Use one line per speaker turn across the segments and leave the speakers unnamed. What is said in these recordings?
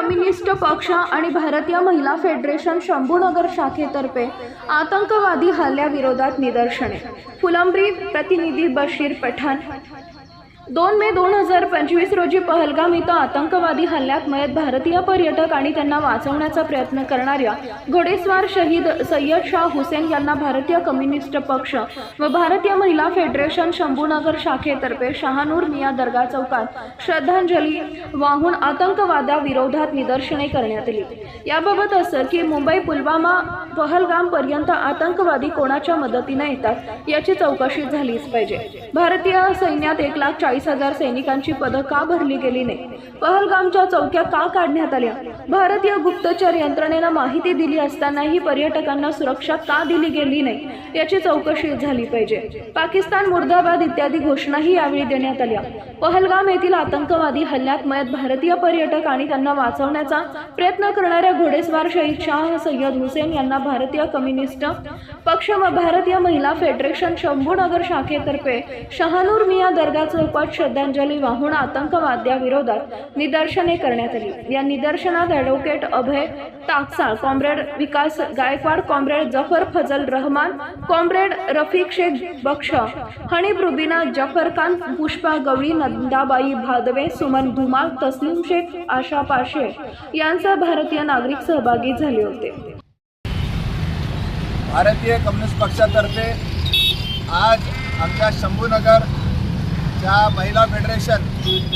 Communist पक्ष आणि भारतीय महिला फेडरेशन शंभूनगर शाखेतर्फे आतंकवादी हल्ल्याविरोधात निदर्शने. फुलंब्री प्रतिनिधी बशीर पठाण. दोन मे दोन हजार पंचवीस रोजी पहलगाम इथं आतंकवादी हल्ल्यात मयत भारतीय पर्यटक आणि त्यांना वाचवण्याचा प्रयत्न करणाऱ्या घोडेस्वार शहीद सय्यद शाह हुसेन यांना भारतीय कम्युनिस्ट पक्ष व भारतीय महिला फेडरेशन शंभूनगर शाखेतर्फे शहानूर मिया दर्गा चौकात श्रद्धांजली वाहून आतंकवादाविरोधात निदर्शने करण्यात आली. याबाबत असं की मुंबई पुलवामा पहलगाम पर्यंत आतंकवादी कोणाच्या मदतीने येतात याची चौकशी झालीच पाहिजे. भारतीय सैन्यात एक लाख चाळीस हजार सैनिकांची पदं का भरली गेली नाही पहलगामच्या चौक्या का काढण्यात आल्या? भारतीय गुप्तचर यंत्रणेनं माहिती दिली असतानाही पर्यटकांना सुरक्षा का दिली गेली नाही याची चौकशी झाली पाहिजे. पाकिस्तान मुर्दाबाद इत्यादी घोषणाही यावेळी देण्यात आल्या. पहलगाम येथील आतंकवादी हल्ल्यात मयत भारतीय पर्यटक आणि त्यांना वाचवण्याचा प्रयत्न करणाऱ्या घोडेस्वार शहीद शाह सय्यद हुसेन यांना भारतीय कम्युनिस्ट पक्ष व भारतीय महिला फेडरेशन शंभूनगर शाखेतर्फे शहानूर मिया दर्गा चौकात श्रद्धांजली वाहून आतंकवाद्याविरोधात निदर्शने करण्यात आली. या निदर्शनात advocate Abhay Taksal comrade Vikas Gaikwad comrade Zafar Fazal Rahman comrade Rafiq Shaikh Baksh Hani Rubina Zafar Khan Pushpa Gawali Nandabai Bhadwe Suman Dhumal Taslim Shaikh Asha पाशे यांचा भारतीय नागरिक सहभागी झाले होते.
भारतीय कम्युनिस्ट पक्षातर्फे आज आमच्या शंभूनगर च्या महिला फेडरेशन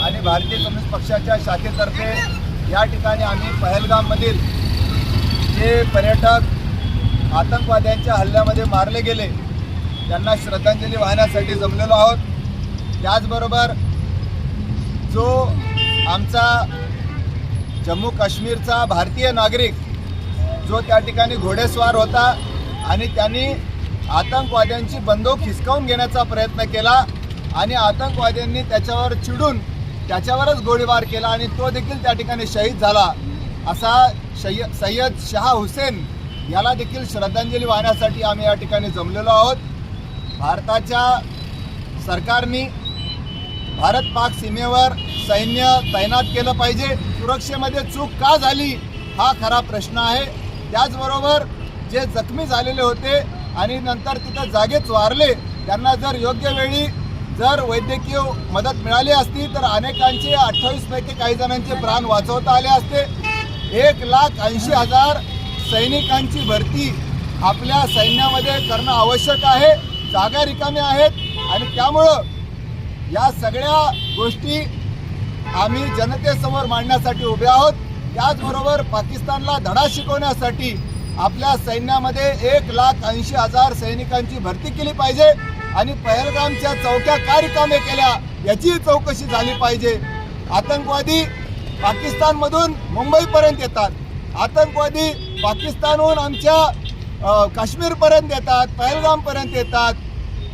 आणि भारतीय कम्युनिस्ट पक्षाच्या शाखेतर्फे या ठिकाणी आम्ही पहलगाममधील जे पर्यटक आतंकवाद्यांच्या हल्ल्यामध्ये मारले गेले त्यांना श्रद्धांजली वाहण्यासाठी जमलेलो आहोत. त्याचबरोबर जो आमचा जम्मू काश्मीरचा भारतीय नागरिक जो त्या ठिकाणी घोडेस्वार होता आणि त्यांनी आतंकवाद्यांची बंदूक हिसकावून घेण्याचा प्रयत्न केला आणि आतंकवाद्यांनी त्याच्यावर चिडून त्याच्यावरच गोळीबार केला आणि तो देखील त्या ठिकाणी शहीद झाला. असा शय्य सय्यद शहा हुसेन याला देखील श्रद्धांजली वाहण्यासाठी आम्ही या ठिकाणी जमलेलो आहोत. भारताच्या सरकारने भारत पाक सीमेवर सैन्य तैनात केलं पाहिजे. सुरक्षेमध्ये चूक का झाली हा खरा प्रश्न आहे. त्याचबरोबर जे जखमी झालेले होते आणि नंतर तिथं जागेच वारले त्यांना जर योग्य वेळी जर वैद्यकीय मदत मिळाली असती तर अनेकांचे अठ्ठावीस पैकी काही जणांचे प्राण वाचवता आले असते. एक लाख ऐंशी हजार सैनिकांची भरती आपल्या सैन्यामध्ये करणं आवश्यक आहे जागा रिकाम्या आहेत आणि त्यामुळं या सगळ्या गोष्टी आम्ही जनतेसमोर मांडण्यासाठी उभे आहोत. त्याचबरोबर पाकिस्तानला धडा शिकवण्यासाठी आपल्या सैन्यामध्ये एक लाख ऐंशी हजार सैनिकांची भरती केली पाहिजे आणि पहलगामच्या चौक्या का रिकामे केल्या याचीही चौकशी झाली पाहिजे. आतंकवादी पाकिस्तानमधून मुंबईपर्यंत येतात. आतंकवादी पाकिस्तानहून आमच्या काश्मीरपर्यंत येतात पहलगामपर्यंत येतात.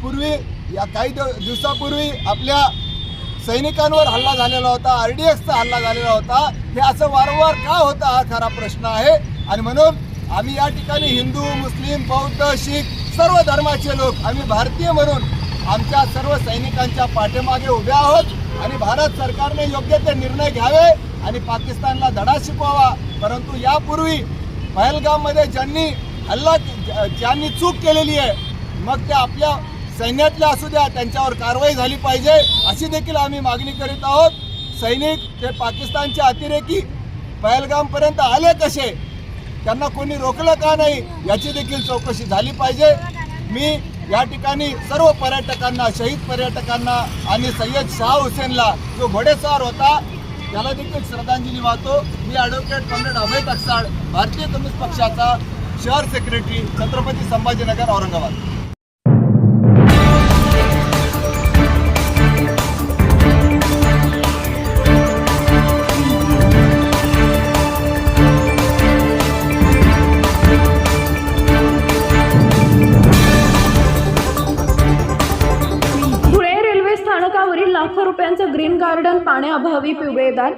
पूर्वी या काही दिवसापूर्वी आपल्या सैनिकांवर हल्ला झालेला होता आर डी एक्सचा हल्ला झालेला होता. हे असं वारंवार का होतं हा खरा प्रश्न आहे? आणि म्हणून आम्ही या ठिकाणी हिंदू मुस्लिम बौद्ध शीख सर्व धर्माचे लोक. आम्ही भारतीय म्हणून आमच्या सर्व सैनिकांच्या पाठीमागे उभे आहोत आणि भारत सरकारने योग्य ते निर्णय घ्यावे आणि पाकिस्तानला धडा शिकवावा. परंतु यापूर्वी पहलगाममध्ये ज्यांनी हल्ला ज्यांनी चूक केलेली आहे मग ते आपल्या सैन्यातल्या असू द्या त्यांच्यावर कारवाई झाली पाहिजे अशी देखील आम्ही मागणी करीत आहोत. सैनिक ते पाकिस्तानचे अतिरेकी पहलगामपर्यंत आले कसे? त्यांना कोणी रोखलं का नाही याची देखील चौकशी झाली पाहिजे. मी या ठिकाणी सर्व पर्यटकांना शहीद पर्यटकांना आणि सय्यद शाह हुसेनला जो घोडेस्वार होता त्याला देखील श्रद्धांजली वाहतो. मी ॲडव्होकेट कॉम्रेड अभय टकसाळ भारतीय कम्युनिस्ट पक्षाचा शहर सेक्रेटरी छत्रपती संभाजीनगर औरंगाबाद.
रुपयांचं ग्रीन गार्डन पाण्याअभावी पिवळेदार.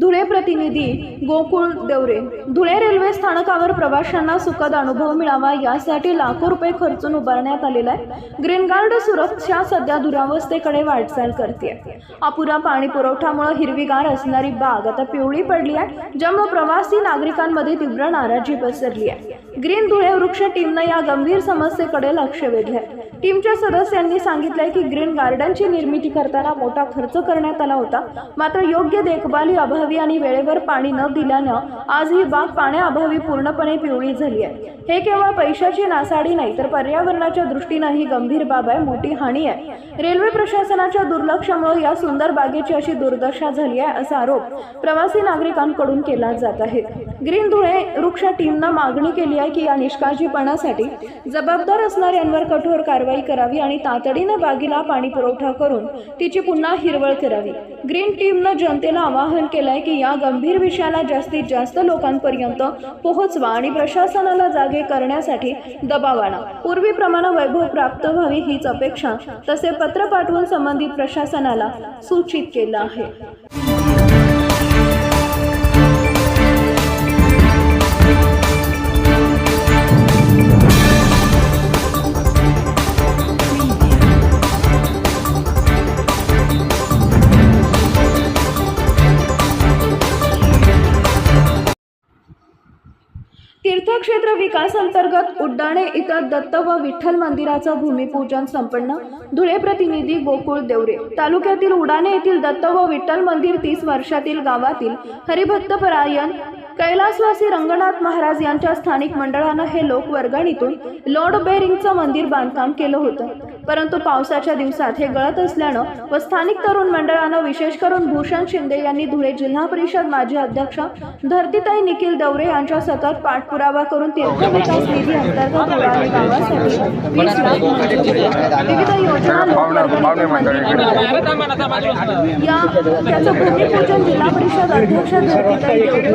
धुळे प्रतिनिधी गोकुळ देवरे. धुळे रेल्वे स्थानकावर प्रवाशांना सुखद अनुभव मिळावा यासाठी लाखो रुपये खर्चून उभारण्यात आलेला आहे. ग्रीन गार्ड सुरक्षा सध्या दुरावस्थेकडे वाटचाल करते अपुरा पाणी पुरवठ्यामुळे हिरवीगार असणारी बाग आता पिवळी पडली आहे ज्यामुळे प्रवासी नागरिकांमध्ये तीव्र नाराजी पसरली आहे. ग्रीन धुळे वृक्ष टीमनं या गंभीर समस्येकडे लक्ष वेधले टीमच्या सदस्यांनी सांगितलंय की ग्रीन गार्डनची निर्मिती करताना मोठा खर्च करण्यात आला होता. मात्र योग्य देखभाली अभावी आणि वेळेवर पाणी न दिल्यानं आज ही बाग पाण्याअभावी पूर्णपणे पिवळी झाली आहे. हे केवळ पैशाची नासाडी नाही तर पर्यावरणाच्या दृष्टीनं ही गंभीर बाब आहे मोठी हानी आहे. रेल्वे प्रशासनाच्या दुर्लक्षामुळे या सुंदर बागेची अशी दुर्दशा झाली आहे असा आरोप प्रवासी नागरिकांकडून केला जात आहे. ग्रीन धुळे वृक्ष टीमनं मागणी केली आहे की या निष्काळजीपणासाठी जबाबदार असणाऱ्यांवर कठोर कारवाई करावी आणि तातडीनं बागेला पाणी पुरवठा करून तिची पुन्हा हिरवळ करावी. ग्रीन टीमनं जनतेला आवाहन केलंय की या गंभीर विषयाला जास्तीत जास्त लोकांपर्यंत पोहोचवा आणि प्रशासनाला जागे करण्यासाठी दबाव आणा. पूर्वीप्रमाणे वैभव प्राप्त व्हावी हीच अपेक्षा तसे पत्र पाठवून संबंधित प्रशासनाला सूचित केलं आहे. विकास अंतर्गत उड्डाणे इथं दत्त व विठ्ठल मंदिराचं भूमिपूजन संपन्न. धुळे प्रतिनिधी गोकुळ देवरे. तालुक्यातील उडाणे येथील दत्त व विठ्ठल मंदिर तीस वर्षातील गावातील हरिभक्तपरायण कैलासवासी रंगनाथ महाराज यांच्या स्थानिक मंडळानं हे लोकवर्गणीतून लोड बेरिंगचं मंदिर बांधकाम केलं होतं. परंतु पावसाच्या दिवसात हे गळत असल्यानं व स्थानिक तरुण मंडळानं विशेष करून भूषण शिंदे यांनी धुळे जिल्हा परिषद माजी अध्यक्ष धरतीताई निखिल दौरे यांच्या सतत पाठपुरावा करून तीर्थ विकास निधी अंतर्गत गावासाठी वीस लाख. विविध योजना या त्याचं भूमिपूजन जिल्हा परिषद अध्यक्ष धरतीताई देवरे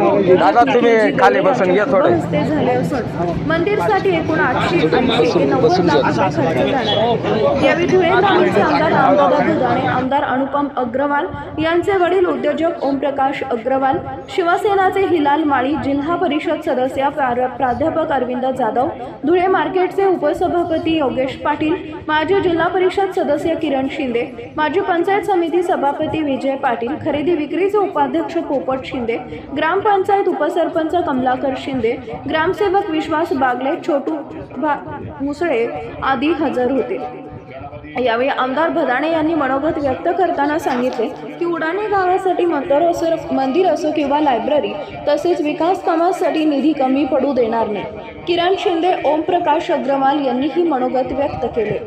झाले असून मंदिरसाठी एकूण आठशे ऐंशी ते नव्वद लाख रुपये खर्च जाणार आहे यावेळी धुळे ग्रामीणचे आमदार रामदादा दुधाणे आमदार अनुपम अग्रवाल यांचे वडील उद्योजक ओमप्रकाश अग्रवाल शिवसेनाचे हिलाल माळी जिल्हा परिषद सदस्य प्राध्यापक अरविंद जाधव धुळे मार्केटचे उपसभापती योगेश पाटील माजी जिल्हा परिषद सदस्य किरण शिंदे माजी पंचायत समिती सभापती विजय पाटील खरेदी विक्रीचे उपाध्यक्ष पोपट शिंदे ग्रामपंचायत उपसरपंच कमलाकर शिंदे ग्रामसेवक विश्वास बागले छोटू भा मुसळे आदी हजर होते. यावेळी आमदार भदाणे यांनी मनोगत व्यक्त करताना सांगितले की उडाणे गावासाठी मंदर असो मंदिर असो किंवा लायब्ररी तसेच विकास कामासाठी निधी कमी पडू देणार नाही. किरण शिंदे ओमप्रकाश अग्रवाल यांनीही मनोगत व्यक्त केले.